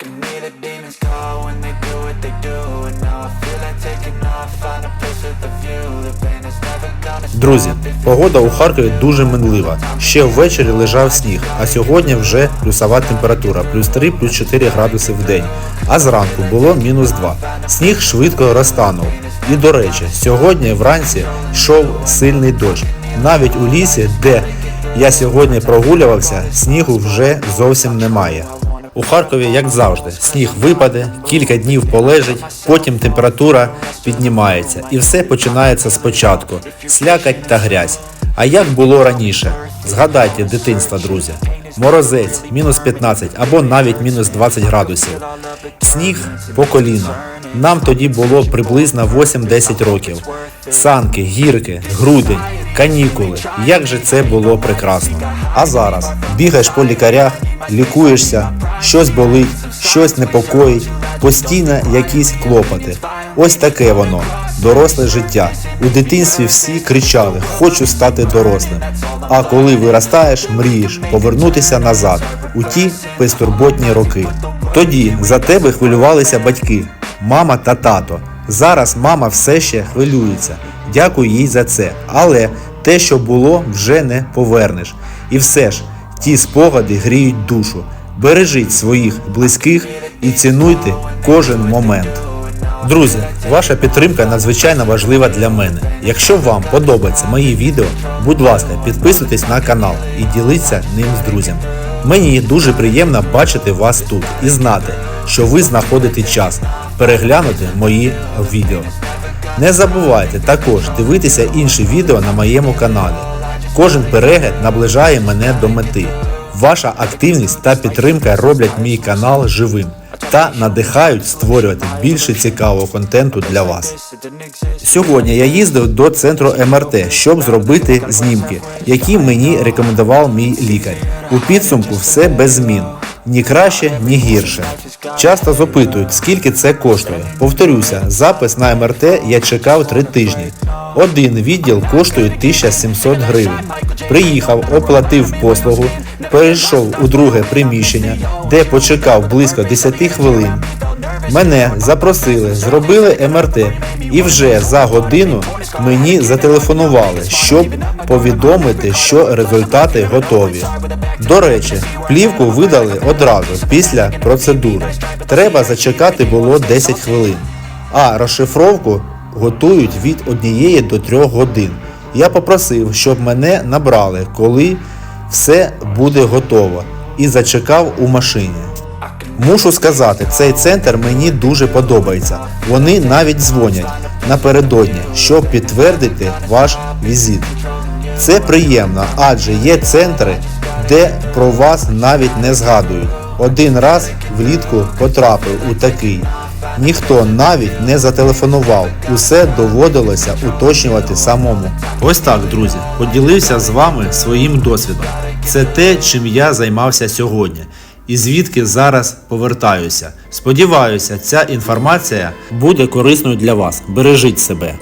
can hear the demons call when they do what they do And now I feel like taking off, find a place with a view The pain is never gonna stop Друзі, погода у Харкові дуже минлива. Ще ввечері лежав сніг, а сьогодні вже плюсова температура, плюс 3, плюс 4 градуси в день. А зранку було мінус 2. Сніг швидко розтанув. І до речі, сьогодні вранці йшов сильний дощ. Навіть у лісі, де я сьогодні прогулювався, снігу вже зовсім немає. У Харкові, як завжди, сніг випаде, кілька днів полежить, потім температура піднімається і все починається спочатку. Слякать та грязь. А як було раніше? Згадайте дитинство, друзі. Морозець, мінус 15 або навіть мінус 20 градусів. Сніг по коліно. Нам тоді було приблизно 8-10 років. Санки, гірки, грудень, канікули. Як же це було прекрасно. А зараз бігаєш по лікарях, лікуєшся, щось болить, щось непокоїть, постійно якісь клопоти. Ось таке воно, доросле життя. У дитинстві всі кричали Хочу стати дорослим. А коли виростаєш, мрієш повернутися назад у ті безтурботні роки. Тоді за тебе хвилювалися батьки, мама та тато. Зараз мама все ще хвилюється. Дякую їй за це. Але те, що було, вже не повернеш. І все ж, ті спогади гріють душу. Бережіть своїх близьких і цінуйте кожен момент. Друзі, ваша підтримка надзвичайно важлива для мене. Якщо вам подобаються мої відео, будь ласка, підписуйтесь на канал і діліться ним з друзями. Мені дуже приємно бачити вас тут і знати, що ви знаходите час переглянути мої відео. Не забувайте також дивитися інші відео на моєму каналі. Кожен перегляд наближає мене до мети. Ваша активність та підтримка роблять мій канал живим та надихають створювати більше цікавого контенту для вас. Сьогодні я їздив до центру МРТ, щоб зробити знімки, які мені рекомендував мій лікар. У підсумку все без змін. Ні краще, ні гірше. Часто запитують, скільки це коштує. Повторюся, запис на МРТ я чекав три тижні. Один відділ коштує 1700 гривень. Приїхав, оплатив послугу, перейшов у друге приміщення, де почекав близько 10 хвилин. Мене запросили, зробили МРТ, і вже за годину мені зателефонували, щоб повідомити, що результати готові. До речі, плівку видали одразу після процедури. Треба зачекати було 10 хвилин. А розшифровку готують від однієї до трьох годин. Я попросив, щоб мене набрали, коли все буде готово, і зачекав у машині. Мушу сказати, цей центр мені дуже подобається. Вони навіть дзвонять напередодні, щоб підтвердити ваш візит. Це приємно, адже є центри, де про вас навіть не згадують. Один раз влітку потрапив у такий. Ніхто навіть не зателефонував, усе доводилося уточнювати самому. Ось так, друзі, поділився з вами своїм досвідом. Це те, чим я займався сьогодні і звідки зараз повертаюся. Сподіваюся, ця інформація буде корисною для вас. Бережіть себе.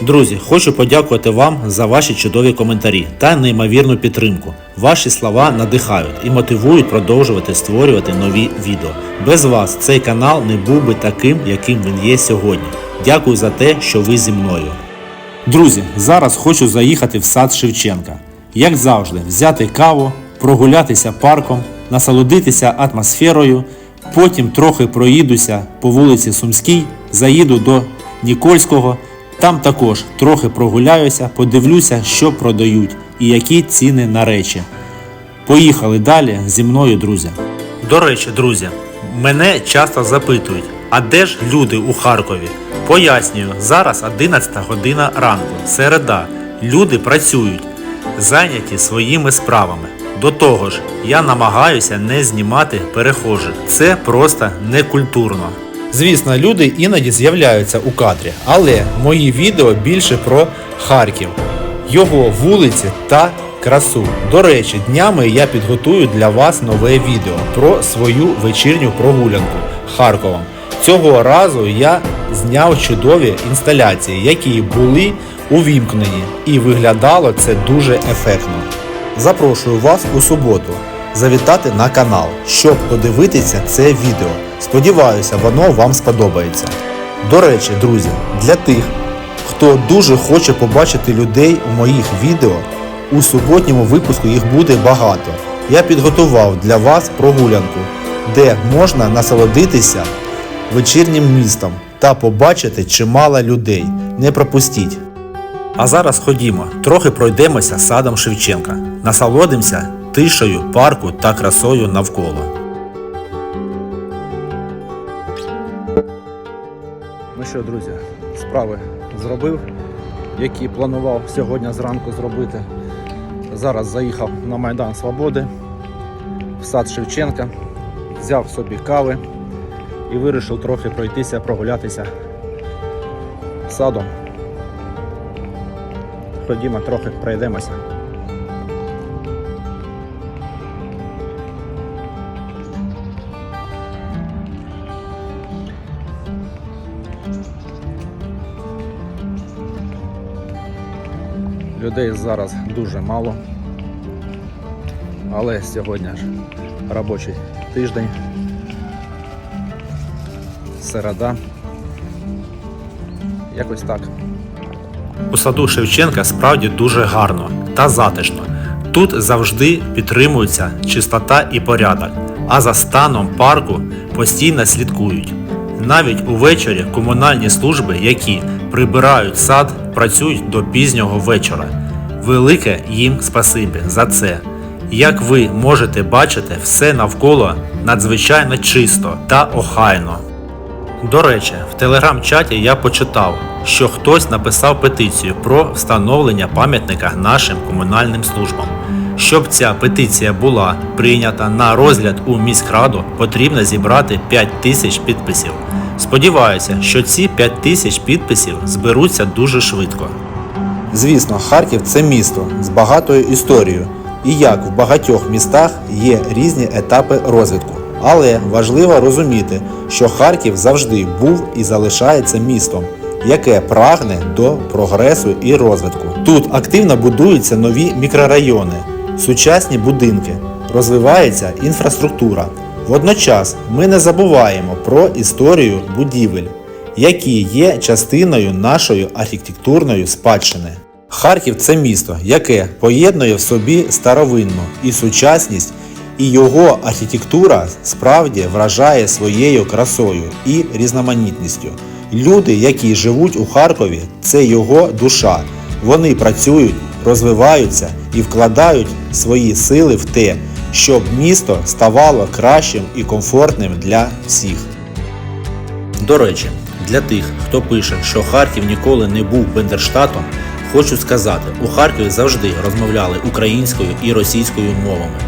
Друзі, хочу подякувати вам за ваші чудові коментарі та неймовірну підтримку. Ваші слова надихають і мотивують продовжувати створювати нові відео. Без вас цей канал не був би таким, яким він є сьогодні. Дякую за те, що ви зі мною. Друзі, зараз хочу заїхати в сад Шевченка. Як завжди, взяти каву, прогулятися парком, насолодитися атмосферою, потім трохи проїдуся по вулиці Сумській, заїду до Нікольського, там також трохи прогуляюся, подивлюся, що продають і які ціни на речі. Поїхали далі зі мною, друзі. До речі, друзі, мене часто запитують, а де ж люди у Харкові? Пояснюю, зараз 11 година ранку, середа. Люди працюють, зайняті своїми справами. До того ж, я намагаюся не знімати перехожих. Це просто некультурно. Звісно, люди іноді з'являються у кадрі, але мої відео більше про Харків, його вулиці та красу. До речі, днями я підготую для вас нове відео про свою вечірню прогулянку Харковом. Цього разу я зняв чудові інсталяції, які були увімкнені, і виглядало це дуже ефектно. Запрошую вас у суботу, завітати на канал, щоб подивитися це відео. Сподіваюся, воно вам сподобається. До речі, друзі, для тих, хто дуже хоче побачити людей у моїх відео, у суботньому випуску їх буде багато. Я підготував для вас прогулянку, де можна насолодитися вечірнім містом та побачити чимало людей. Не пропустіть. А зараз ходімо, трохи пройдемося садом Шевченка, насолодимося тишею парку та красою навколо. Ну що, друзі, справи зробив, які планував сьогодні зранку зробити. Зараз заїхав на Майдан Свободи в сад Шевченка, взяв собі кави і вирішив трохи пройтися, прогулятися садом. Ходімо, трохи пройдемося. Людей зараз дуже мало. Але сьогодні ж робочий тиждень. Середа. Якось так. У саду Шевченка справді дуже гарно та затишно. Тут завжди підтримується чистота і порядок, а за станом парку постійно слідкують. Навіть увечері комунальні служби, які прибирають сад, працюють до пізнього вечора. Велике їм спасибі за це. Як ви можете бачити, все навколо надзвичайно чисто та охайно. До речі, в телеграм-чаті я почитав, що хтось написав петицію про встановлення пам'ятника нашим комунальним службам. Щоб ця петиція була прийнята на розгляд у міськраду, потрібно зібрати 5 тисяч підписів. Сподіваюся, що ці 5 тисяч підписів зберуться дуже швидко. Звісно, Харків це місто з багатою історією, і як в багатьох містах є різні етапи розвитку. Але важливо розуміти, що Харків завжди був і залишається містом, яке прагне до прогресу і розвитку. Тут активно будуються нові мікрорайони, сучасні будинки, розвивається інфраструктура. Водночас ми не забуваємо про історію будівель, які є частиною нашої архітектурної спадщини. Харків це місто, яке поєднує в собі старовинну і сучасність, і його архітектура справді вражає своєю красою і різноманітністю. Люди, які живуть у Харкові, це його душа. Вони працюють, розвиваються і вкладають свої сили в те, щоб місто ставало кращим і комфортним для всіх. До речі, для тих, хто пише, що Харків ніколи не був Бендерштатом, хочу сказати, у Харкові завжди розмовляли українською і російською мовами.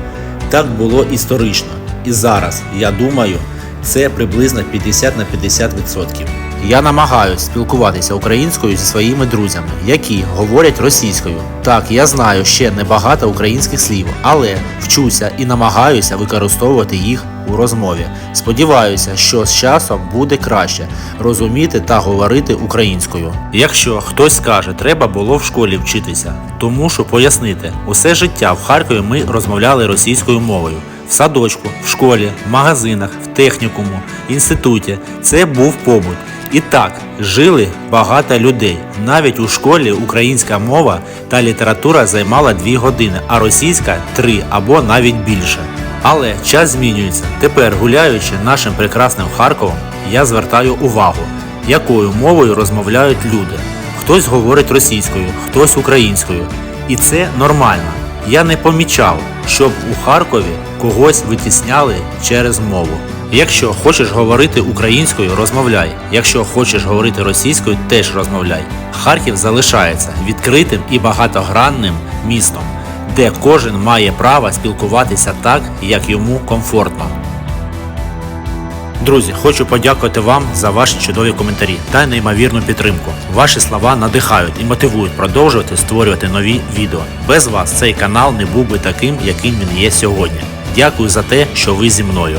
Так було історично. І зараз, я думаю, це приблизно 50 на 50%. Я намагаюся спілкуватися українською зі своїми друзями, які говорять російською. Так, я знаю ще небагато українських слів, але вчуся і намагаюся використовувати їх у розмові. Сподіваюся, що з часом буде краще розуміти та говорити українською. Якщо хтось скаже, треба було в школі вчитися, то мушу пояснити, усе життя в Харкові ми розмовляли російською мовою. В садочку, в школі, в магазинах, в технікуму, інституті це був побут. І так жили багато людей. Навіть у школі українська мова та література займала 2 години, а російська 3 або навіть більше. Але час змінюється. Тепер, гуляючи нашим прекрасним Харковом, я звертаю увагу, якою мовою розмовляють люди. Хтось говорить російською, хтось українською. І це нормально. Я не помічав, щоб у Харкові когось витісняли через мову. Якщо хочеш говорити українською, розмовляй. Якщо хочеш говорити російською, теж розмовляй. Харків залишається відкритим і багатогранним містом, де кожен має право спілкуватися так, як йому комфортно. Друзі, хочу подякувати вам за ваші чудові коментарі та неймовірну підтримку. Ваші слова надихають і мотивують продовжувати створювати нові відео. Без вас цей канал не був би таким, яким він є сьогодні. Дякую за те, що ви зі мною.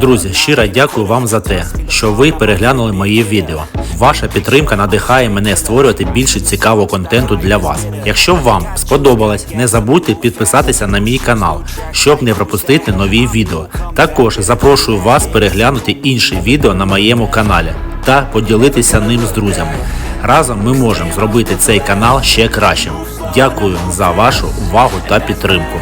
Друзі, щиро дякую вам за те, що ви переглянули мої відео. Ваша підтримка надихає мене створювати більше цікавого контенту для вас. Якщо вам сподобалось, не забудьте підписатися на мій канал, щоб не пропустити нові відео. Також запрошую вас переглянути інші відео на моєму каналі та поділитися ним з друзями. Разом ми можемо зробити цей канал ще кращим. Дякую за вашу увагу та підтримку.